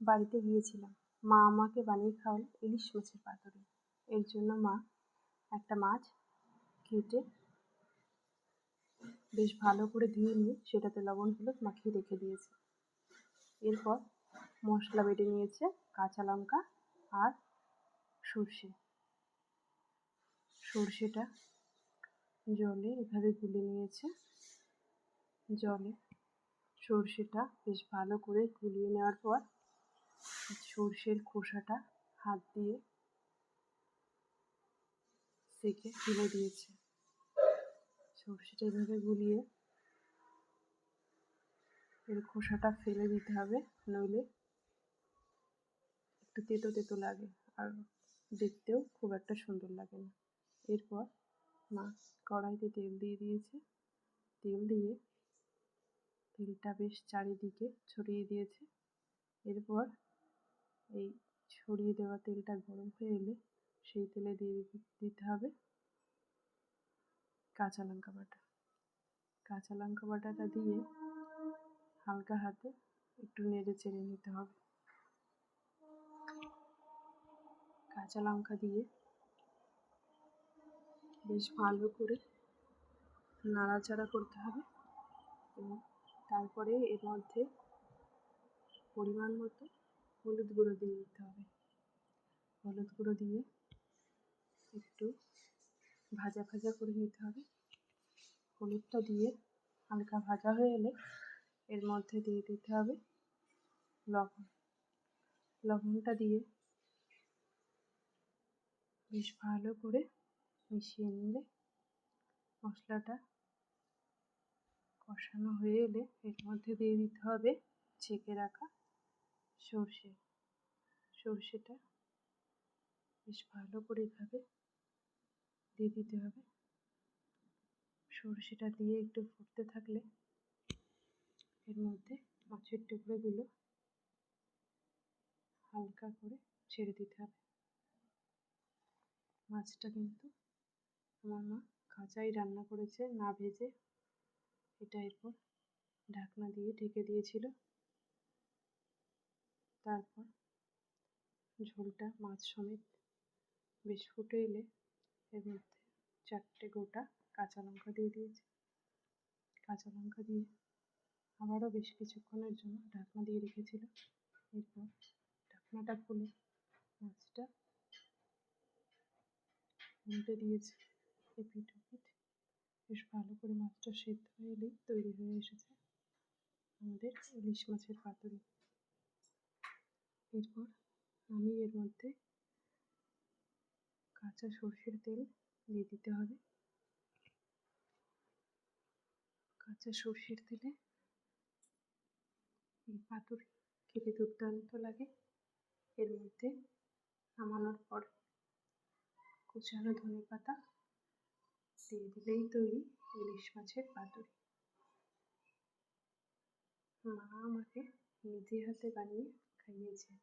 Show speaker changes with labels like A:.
A: বাড়িতে গিয়েছিলাম। মা আমাকে বানিয়ে খাওয়াল ইলিশ মাছের পাতুরি। এর জন্য মা একটা মাছ কেটে বেশ ভালো করে ধুয়ে নিয়ে সেটাতে লবণ, হলুদ মাখিয়ে রেখে দিয়েছে। এরপর মশলা বেটে নিয়েছে কাঁচা লঙ্কা আর সর্ষে। সর্ষেটা জলে এভাবে গুলে নিয়েছে। জলে সর্ষেটা বেশ ভালো করে গুলিয়ে নেওয়ার পর সর্ষের খোসাটা হাত দিয়ে সেকে ফেলে দিয়েছে। সর্ষেটা এভাবে গুলিয়ে এর খোসাটা ফেলে দিতে হবে, নইলে একটু তেতো তেতো লাগে আর দেখতেও খুব একটা সুন্দর লাগে না। এরপর মা কড়াইতে তেল দিয়ে দিয়েছে। তেল দিয়ে তেলটা বেশ চারিদিকে ছড়িয়ে দিয়েছে। এরপর এই ছড়িয়ে দেওয়া তেলটা গরম হয়ে এলে সেই তেলে দিয়ে দিতে হবে কাঁচা লঙ্কা বাটা। কাঁচা লঙ্কা বাটাটা দিয়ে হালকা হাতে একটু নেড়ে চেড়ে নিতে হবে। কাঁচা লঙ্কা দিয়ে বেশ ভালো করে নাড়াচাড়া করতে হবে এবং তারপরে এর মধ্যে পরিমাণ মতো হলুদ গুঁড়ো দিয়ে দিতে হবে। হলুদ গুঁড়ো দিয়ে একটু ভাজা ভাজা করে নিতে হবে। হলুদটা দিয়ে হালকা ভাজা হয়ে এলে এর মধ্যে দিয়ে দিতে হবে লবণ। লবণটা দিয়ে বেশ ভালো করে মিশিয়ে নিলে মশলাটা কষানো হয়ে এলে এর মধ্যে দিয়ে দিতে হবে ছেঁকে রাখা সর্ষে, সর্ষেটা বেশ ভালো করে এভাবে দিয়ে দিতে হবে। সর্ষেটা দিয়ে একটু ফুটতে থাকলে এর মধ্যে মাছের টুকরোগুলো হালকা করে ছেড়ে দিতে হবে। মাছটা কিন্তু আমার মা কাঁচাই রান্না করেছে, না ভেজে। এটা এরপর ঢাকনা দিয়ে ঢেকে দিয়েছিল। তারপর ঝোলটা মাছ সমেত বেশ ফুটে এলে এর মধ্যে চারটে গোটা কাঁচা লঙ্কা দিয়ে দিয়েছি। কাঁচা লঙ্কা দিয়ে আবারও বেশ কিছুক্ষণের জন্য ঢাকনা দিয়ে রেখেছিল এরপর ঢাকনাটা খুলে মাছটা উল্টে দিয়েছি। এপিট ওপিট বেশ ভালো করে মাছটা সেদ্ধ হয়ে এলেই তৈরি হয়ে এসেছে আমাদের ইলিশ মাছের পাতুরি। এরপর আমি এর মধ্যে কাঁচা সর্ষের তেল দিয়ে দিতে হবে। কাঁচা সর্ষের তেলে এই পাতুরি খেতে দুর্দান্ত লাগে। এর মধ্যে নামানোর পর কুচানো ধনে পাতা দিয়ে দিলেই তৈরি ইলিশ মাছের পাতুরি। মা আমাকে নিজে হাতে বানিয়ে комедия